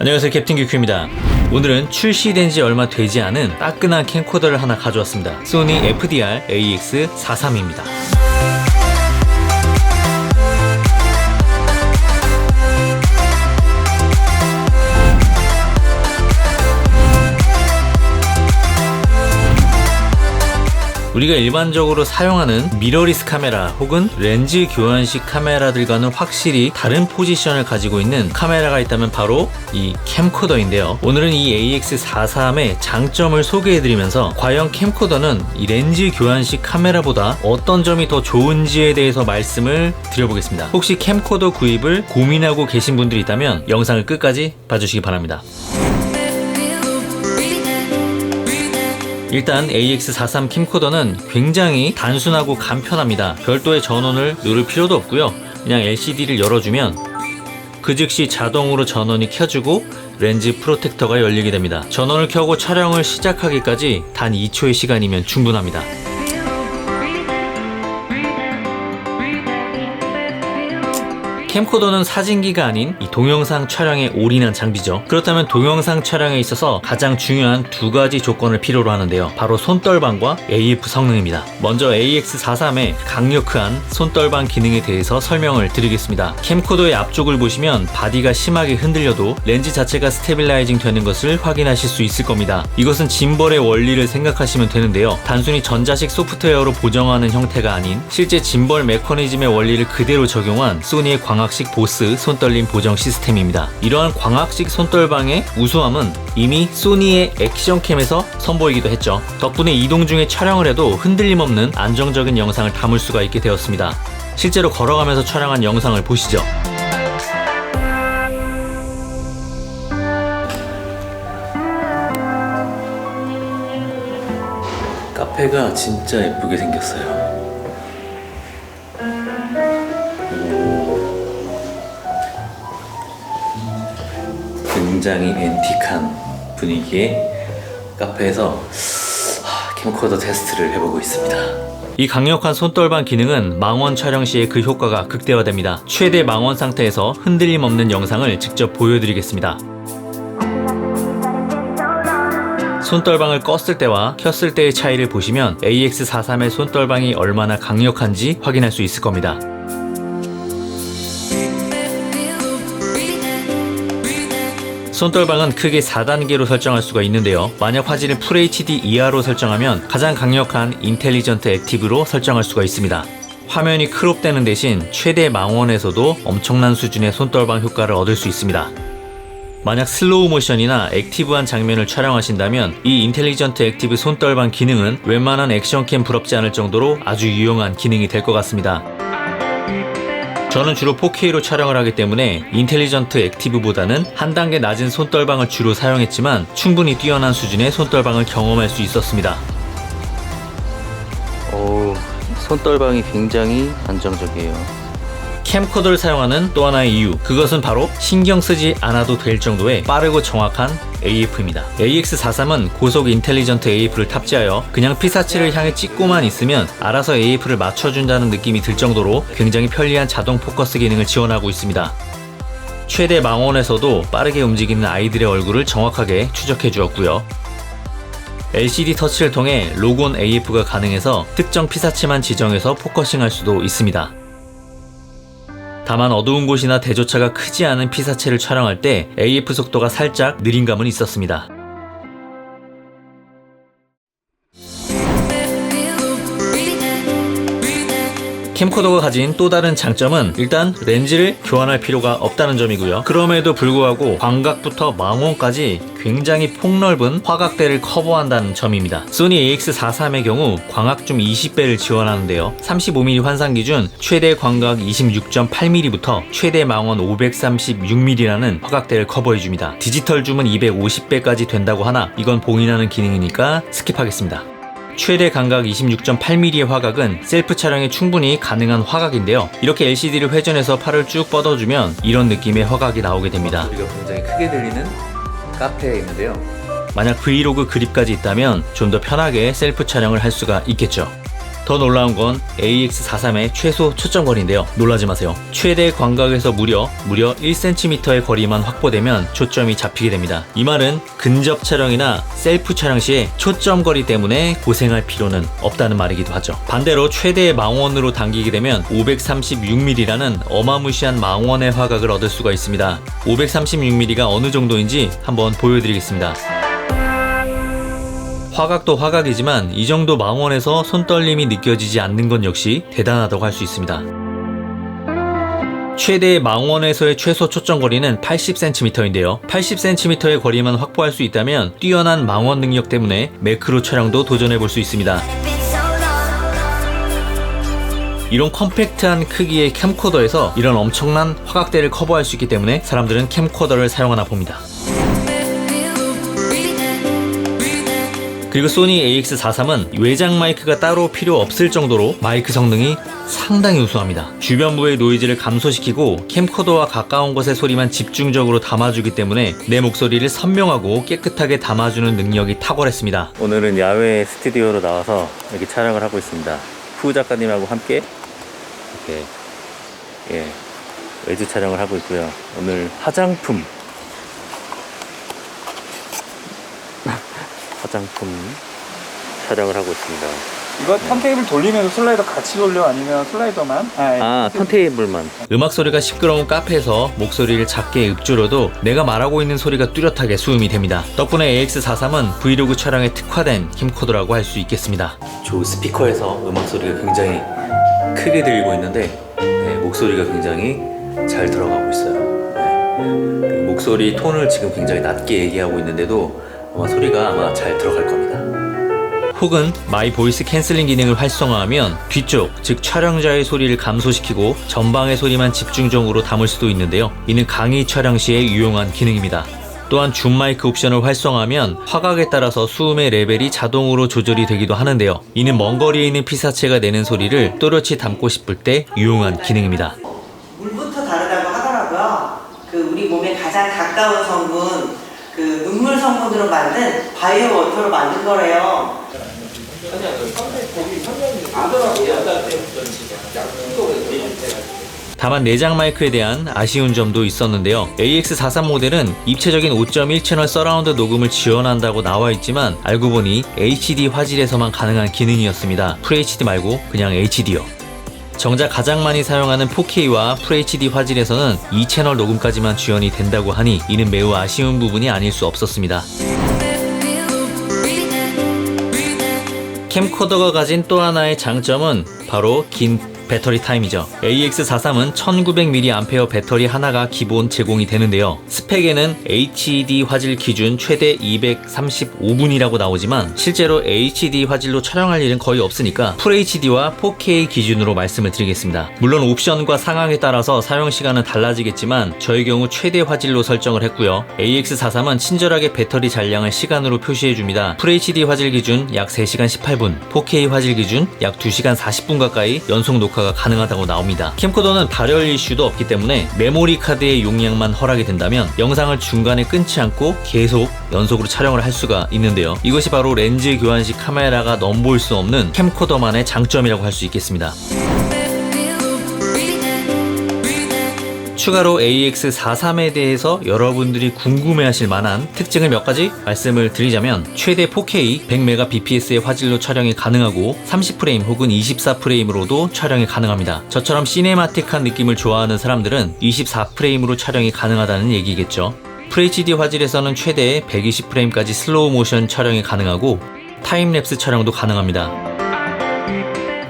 안녕하세요 캡틴 규큐입니다. 오늘은 출시된 지 얼마 되지 않은 따끈한 캠코더를 하나 가져왔습니다. 소니 FDR AX43입니다 우리가 일반적으로 사용하는 미러리스 카메라 혹은 렌즈 교환식 카메라들과는 확실히 다른 포지션을 가지고 있는 카메라가 있다면 바로 이 캠코더인데요. 오늘은 이 AX43의 장점을 소개해드리면서 과연 캠코더는 이 렌즈 교환식 카메라보다 어떤 점이 더 좋은지에 대해서 말씀을 드려보겠습니다. 혹시 캠코더 구입을 고민하고 계신 분들이 있다면 영상을 끝까지 봐주시기 바랍니다. 일단 AX43 캠코더는 굉장히 단순하고 간편합니다. 별도의 전원을 누를 필요도 없고요. 그냥 LCD를 열어주면 그 즉시 자동으로 전원이 켜지고 렌즈 프로텍터가 열리게 됩니다. 전원을 켜고 촬영을 시작하기까지 단 2초의 시간이면 충분합니다. 캠코더는 사진기가 아닌 이 동영상 촬영에 올인한 장비죠. 그렇다면 동영상 촬영에 있어서 가장 중요한 두 가지 조건을 필요로 하는데요. 바로 손떨방과 AF 성능입니다. 먼저 AX43의 강력한 손떨방 기능에 대해서 설명을 드리겠습니다. 캠코더의 앞쪽을 보시면 바디가 심하게 흔들려도 렌즈 자체가 스테빌라이징 되는 것을 확인하실 수 있을 겁니다. 이것은 짐벌의 원리를 생각하시면 되는데요. 단순히 전자식 소프트웨어로 보정하는 형태가 아닌 실제 짐벌 메커니즘의 원리를 그대로 적용한 소니의 광학식 보스 손떨림 보정 시스템 입니다. 이러한 광학식 손떨방의 우수함은 이미 소니의 액션캠에서 선보이기도 했죠. 덕분에 이동 중에 촬영을 해도 흔들림 없는 안정적인 영상을 담을 수가 있게 되었습니다. 실제로 걸어가면서 촬영한 영상을 보시죠. 카페가 진짜 예쁘게 생겼어요. 굉장히 앤틱한 분위기의 카페에서 하, 캠코더 테스트를 해보고 있습니다. 이 강력한 손떨방 기능은 망원 촬영 시에 그 효과가 극대화됩니다. 최대 망원 상태에서 흔들림 없는 영상을 직접 보여드리겠습니다. 손떨방을 껐을 때와 켰을 때의 차이를 보시면 AX43의 손떨방이 얼마나 강력한지 확인할 수 있을 겁니다. 손떨방은 크게 4단계로 설정할 수가 있는데요. 만약 화질을 FHD 이하로 설정하면 가장 강력한 인텔리전트 액티브로 설정할 수가 있습니다. 화면이 크롭되는 대신 최대 망원에서도 엄청난 수준의 손떨방 효과를 얻을 수 있습니다. 만약 슬로우 모션이나 액티브한 장면을 촬영하신다면 이 인텔리전트 액티브 손떨방 기능은 웬만한 액션캠 부럽지 않을 정도로 아주 유용한 기능이 될 것 같습니다. 저는 주로 4K로 촬영을 하기 때문에 인텔리전트 액티브보다는 한 단계 낮은 손떨방을 주로 사용했지만 충분히 뛰어난 수준의 손떨방을 경험할 수 있었습니다. 오, 손떨방이 굉장히 안정적이에요. 캠코더를 사용하는 또 하나의 이유 그것은 바로 신경 쓰지 않아도 될 정도의 빠르고 정확한 AF입니다. AX43은 고속 인텔리전트 AF를 탑재하여 그냥 피사체를 향해 찍고만 있으면 알아서 AF를 맞춰준다는 느낌이 들 정도로 굉장히 편리한 자동 포커스 기능을 지원하고 있습니다. 최대 망원에서도 빠르게 움직이는 아이들의 얼굴을 정확하게 추적해 주었고요. LCD 터치를 통해 로곤 AF가 가능해서 특정 피사체만 지정해서 포커싱 할 수도 있습니다. 다만 어두운 곳이나 대조차가 크지 않은 피사체를 촬영할 때 AF 속도가 살짝 느린 감은 있었습니다. 캠코더가 가진 또 다른 장점은 일단 렌즈를 교환할 필요가 없다는 점이고요. 그럼에도 불구하고 광각부터 망원까지 굉장히 폭넓은 화각대를 커버한다는 점입니다. 소니 AX43의 경우 광학줌 20배를 지원하는데요. 35mm 환상 기준 최대 광각 26.8mm부터 최대 망원 536mm라는 화각대를 커버해줍니다. 디지털 줌은 250배까지 된다고 하나 이건 봉인하는 기능이니까 스킵하겠습니다. 최대 감각 26.8mm의 화각은 셀프 촬영에 충분히 가능한 화각인데요. 이렇게 LCD를 회전해서 팔을 쭉 뻗어주면 이런 느낌의 화각이 나오게 됩니다. 소리가 굉장히 크게 들리는 카페에 있는데요. 만약 브이로그 그립까지 있다면 좀 더 편하게 셀프 촬영을 할 수가 있겠죠. 더 놀라운 건 AX43의 최소 초점 거리인데요. 놀라지 마세요. 최대 광각에서 무려 무려 1cm의 거리만 확보되면 초점이 잡히게 됩니다. 이 말은 근접 촬영이나 셀프 촬영 시에 초점 거리 때문에 고생할 필요는 없다는 말이기도 하죠. 반대로 최대의 망원으로 당기게 되면 536mm라는 어마무시한 망원의 화각을 얻을 수가 있습니다. 536mm가 어느 정도인지 한번 보여드리겠습니다. 화각도 화각이지만 이 정도 망원에서 손떨림이 느껴지지 않는 건 역시 대단하다고 할 수 있습니다. 최대 망원에서의 최소 초점거리는 80cm인데요. 80cm의 거리만 확보할 수 있다면 뛰어난 망원 능력 때문에 매크로 촬영도 도전해 볼 수 있습니다. 이런 컴팩트한 크기의 캠코더에서 이런 엄청난 화각대를 커버할 수 있기 때문에 사람들은 캠코더를 사용하나 봅니다. 그리고 소니 AX43은 외장 마이크가 따로 필요 없을 정도로 마이크 성능이 상당히 우수합니다. 주변부의 노이즈를 감소시키고 캠코더와 가까운 곳의 소리만 집중적으로 담아주기 때문에 내 목소리를 선명하고 깨끗하게 담아주는 능력이 탁월했습니다. 오늘은 야외 스튜디오로 나와서 이렇게 촬영을 하고 있습니다. 후 작가님하고 함께 이렇게 예, 외주 촬영을 하고 있고요. 오늘 화장품 화장품 촬영을 하고 있습니다. 이거 턴테이블 돌리면서 슬라이더 같이 돌려 아니면 슬라이더만? 아, 아, 턴테이블만. 음악 소리가 시끄러운 카페에서 목소리를 작게 읊조려도 내가 말하고 있는 소리가 뚜렷하게 수음이 됩니다. 덕분에 AX43은 브이로그 촬영에 특화된 캠코더라고 할 수 있겠습니다. 저 스피커에서 음악 소리가 굉장히 크게 들리고 있는데 네, 목소리가 굉장히 잘 들어가고 있어요. 네. 그 목소리 톤을 지금 굉장히 낮게 얘기하고 있는데도 아마 소리가 아마 잘 들어갈 겁니다. 혹은 마이 보이스 캔슬링 기능을 활성화하면 뒤쪽, 즉 촬영자의 소리를 감소시키고 전방의 소리만 집중적으로 담을 수도 있는데요. 이는 강의 촬영 시에 유용한 기능입니다. 또한 줌 마이크 옵션을 활성화하면 화각에 따라서 수음의 레벨이 자동으로 조절이 되기도 하는데요. 이는 먼 거리에 있는 피사체가 내는 소리를 또렷이 담고 싶을 때 유용한 기능입니다. 물부터 다르다고 하더라고요. 그 우리 몸에 가장 가까운 성분, 그 눈물 성분으로 만든 바이오 워터로 만든 거래요. 다만 내장 마이크에 대한 아쉬운 점도 있었는데요. AX43 모델은 입체적인 5.1 채널 서라운드 녹음을 지원한다고 나와 있지만 알고 보니 HD 화질에서만 가능한 기능이었습니다. FHD 말고 그냥 HD요. 정작 가장 많이 사용하는 4K와 FHD 화질에서는 2채널 녹음까지만 지원이 된다고 하니 이는 매우 아쉬운 부분이 아닐 수 없었습니다. 캠코더가 가진 또 하나의 장점은 바로 긴 배터리 타임이죠. AX43은 1900mAh 배터리 하나가 기본 제공이 되는데요. 스펙에는 HD 화질 기준 최대 235분이라고 나오지만 실제로 HD 화질로 촬영할 일은 거의 없으니까 FHD와 4K 기준으로 말씀을 드리겠습니다. 물론 옵션과 상황에 따라서 사용 시간은 달라지겠지만 저의 경우 최대 화질로 설정을 했고요. AX43은 친절하게 배터리 잔량을 시간으로 표시해 줍니다. FHD 화질 기준 약 3시간 18분, 4K 화질 기준 약 2시간 40분 가까이 연속 녹화 가 가능하다고 나옵니다. 캠코더는 발열 이슈도 없기 때문에 메모리 카드의 용량만 허락이 된다면 영상을 중간에 끊지 않고 계속 연속으로 촬영을 할 수가 있는데요. 이것이 바로 렌즈 교환 시 카메라가 넘볼 수 없는 캠코더만의 장점이라고 할 수 있겠습니다. 추가로 AX43에 대해서 여러분들이 궁금해하실 만한 특징을 몇 가지 말씀을 드리자면 최대 4K 100mbps의 화질로 촬영이 가능하고 30프레임 혹은 24프레임으로도 촬영이 가능합니다. 저처럼 시네마틱한 느낌을 좋아하는 사람들은 24프레임으로 촬영이 가능하다는 얘기겠죠. FHD 화질에서는 최대 120프레임까지 슬로우 모션 촬영이 가능하고 타임랩스 촬영도 가능합니다.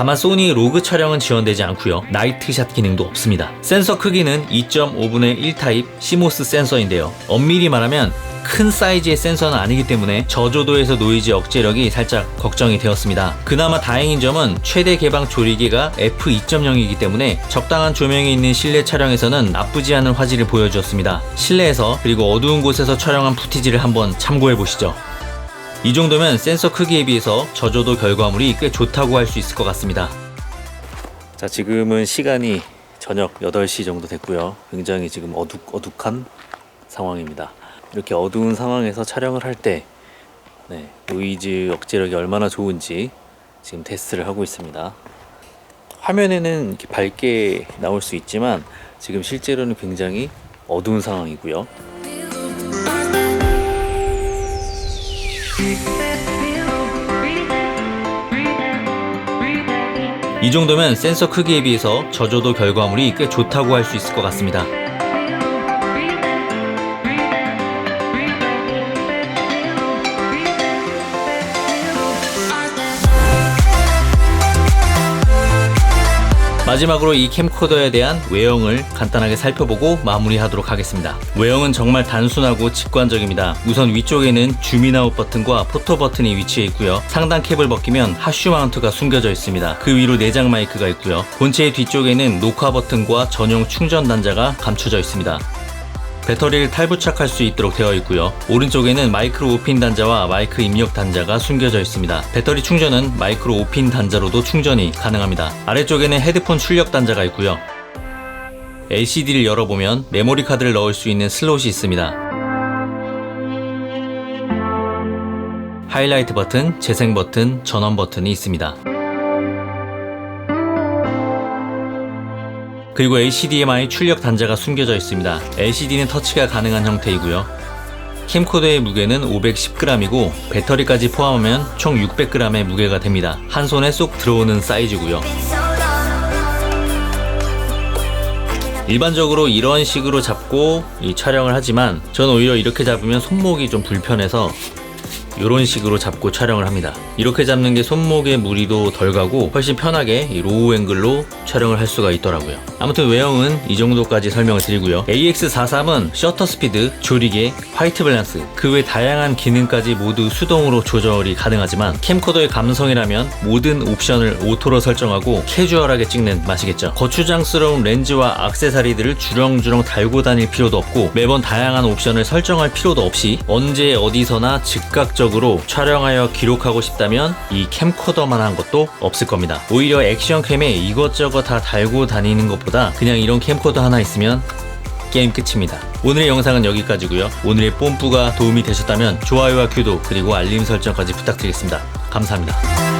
다만 소니 로그 촬영은 지원되지 않고요. 나이트샷 기능도 없습니다. 센서 크기는 2.5분의 1 타입 시모스 센서인데요. 엄밀히 말하면 큰 사이즈의 센서는 아니기 때문에 저조도에서 노이즈 억제력이 살짝 걱정이 되었습니다. 그나마 다행인 점은 최대 개방 조리개가 f2.0이기 때문에 적당한 조명이 있는 실내 촬영에서는 나쁘지 않은 화질을 보여주었습니다. 실내에서 그리고 어두운 곳에서 촬영한 푸티지를 한번 참고해 보시죠. 이 정도면 센서 크기에 비해서 저조도 결과물이 꽤 좋다고 할 수 있을 것 같습니다. 자, 지금은 시간이 저녁 8시 정도 됐고요. 굉장히 지금 어둑, 어둑한 상황입니다. 이렇게 어두운 상황에서 촬영을 할 때, 네, 노이즈 억제력이 얼마나 좋은지 지금 테스트를 하고 있습니다. 화면에는 이렇게 밝게 나올 수 있지만 지금 실제로는 굉장히 어두운 상황이고요. 이 정도면 센서 크기에 비해서 저조도 결과물이 꽤 좋다고 할 수 있을 것 같습니다. 마지막으로 이 캠코더에 대한 외형을 간단하게 살펴보고 마무리하도록 하겠습니다. 외형은 정말 단순하고 직관적입니다. 우선 위쪽에는 줌인아웃 버튼과 포토 버튼이 위치해 있고요. 상단 캡을 벗기면 하슈 마운트가 숨겨져 있습니다. 그 위로 내장 마이크가 있고요. 본체의 뒤쪽에는 녹화 버튼과 전용 충전 단자가 감춰져 있습니다. 배터리를 탈부착할 수 있도록 되어 있고요. 오른쪽에는 마이크로 5핀 단자와 마이크 입력 단자가 숨겨져 있습니다. 배터리 충전은 마이크로 5핀 단자로도 충전이 가능합니다. 아래쪽에는 헤드폰 출력 단자가 있고요. LCD를 열어보면 메모리 카드를 넣을 수 있는 슬롯이 있습니다. 하이라이트 버튼, 재생 버튼, 전원 버튼이 있습니다. 그리고 HDMI 출력 단자가 숨겨져 있습니다. LCD는 터치가 가능한 형태이고요. 캠코더의 무게는 510g이고 배터리까지 포함하면 총 600g의 무게가 됩니다. 한 손에 쏙 들어오는 사이즈고요. 일반적으로 이런 식으로 잡고 이 촬영을 하지만 저는 오히려 이렇게 잡으면 손목이 좀 불편해서 이런 식으로 잡고 촬영을 합니다. 이렇게 잡는 게 손목에 무리도 덜 가고 훨씬 편하게 이 로우 앵글로 촬영을 할 수가 있더라고요. 아무튼 외형은 이 정도까지 설명을 드리고요. AX43은 셔터 스피드, 조리개, 화이트 밸런스, 그 외 다양한 기능까지 모두 수동으로 조절이 가능하지만 캠코더의 감성이라면 모든 옵션을 오토로 설정하고 캐주얼하게 찍는 맛이겠죠. 거추장스러운 렌즈와 악세사리들을 주렁주렁 달고 다닐 필요도 없고 매번 다양한 옵션을 설정할 필요도 없이 언제 어디서나 즉각 적으로 촬영하여 기록하고 싶다면 이 캠코더만 한 것도 없을 겁니다. 오히려 액션캠에 이것저것 다 달고 다니는 것보다 그냥 이런 캠코더 하나 있으면 게임 끝입니다. 오늘의 영상은 여기까지고요. 오늘의 뽐뿌가 도움이 되셨다면 좋아요와 구독 그리고 알림 설정까지 부탁드리겠습니다. 감사합니다.